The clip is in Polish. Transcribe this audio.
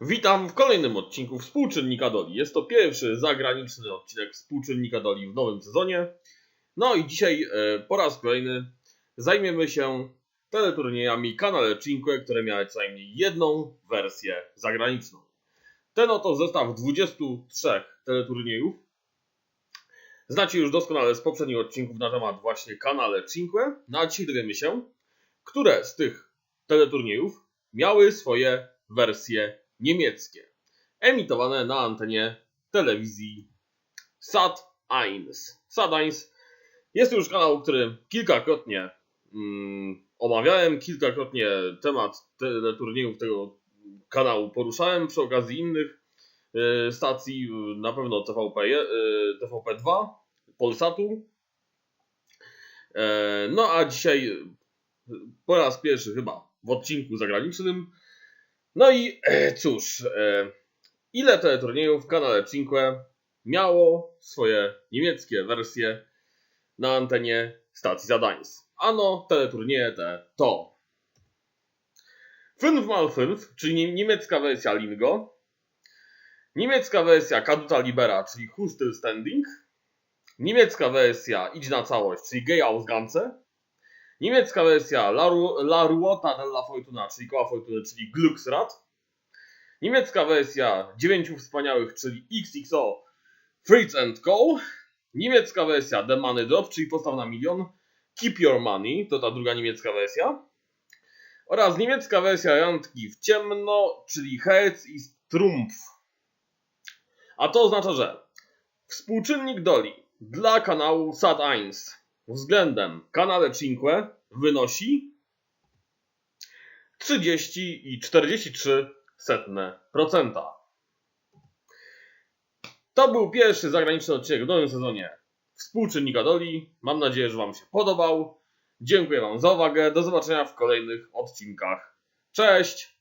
Witam w kolejnym odcinku Współczynnika Doli. Jest to pierwszy zagraniczny odcinek Współczynnika Doli w nowym sezonie. No i dzisiaj e, po raz kolejny zajmiemy się teleturniejami Canale Cinque, które miały co najmniej jedną wersję zagraniczną. Ten oto zestaw 23 teleturniejów znacie już doskonale z poprzednich odcinków na temat właśnie Canale Cinque. No a dzisiaj dowiemy się, które z tych teleturniejów miały swoje wersje niemieckie, emitowane na antenie telewizji Sat1. Sat1 jest to już kanał, który kilkakrotnie mm, omawiałem, kilkakrotnie temat teleturniejów tego kanału poruszałem przy okazji innych y, stacji, y, na pewno TVP, y, TVP2, Polsatu. E, no a dzisiaj y, po raz pierwszy chyba w odcinku zagranicznym no i e, cóż, e, ile teleturniejów w kanale Cinque miało swoje niemieckie wersje na antenie stacji Zadańs? Ano, teleturnieje te to 5x5, czyli nie- niemiecka wersja Lingo, niemiecka wersja Kaduta Libera, czyli Who Still Standing, niemiecka wersja Idź na całość, czyli Gay Ausganze, Niemiecka wersja La, Ru La Ruota della Fortuna, czyli Koła Fortuny, czyli Glücksrad. Niemiecka wersja Dziewięciu Wspaniałych, czyli XXO Fritz and Co. Niemiecka wersja The Money Drop, czyli Postaw na milion. Keep Your Money, to ta druga niemiecka wersja. Oraz niemiecka wersja Randki w ciemno, czyli Herz i Trumpf. A to oznacza, że współczynnik Doli dla kanału Sat1 względem kanale Cinque wynosi 30,43%. To był pierwszy zagraniczny odcinek w nowym sezonie Współczynnika Doli. Mam nadzieję, że Wam się podobał. Dziękuję Wam za uwagę. Do zobaczenia w kolejnych odcinkach. Cześć!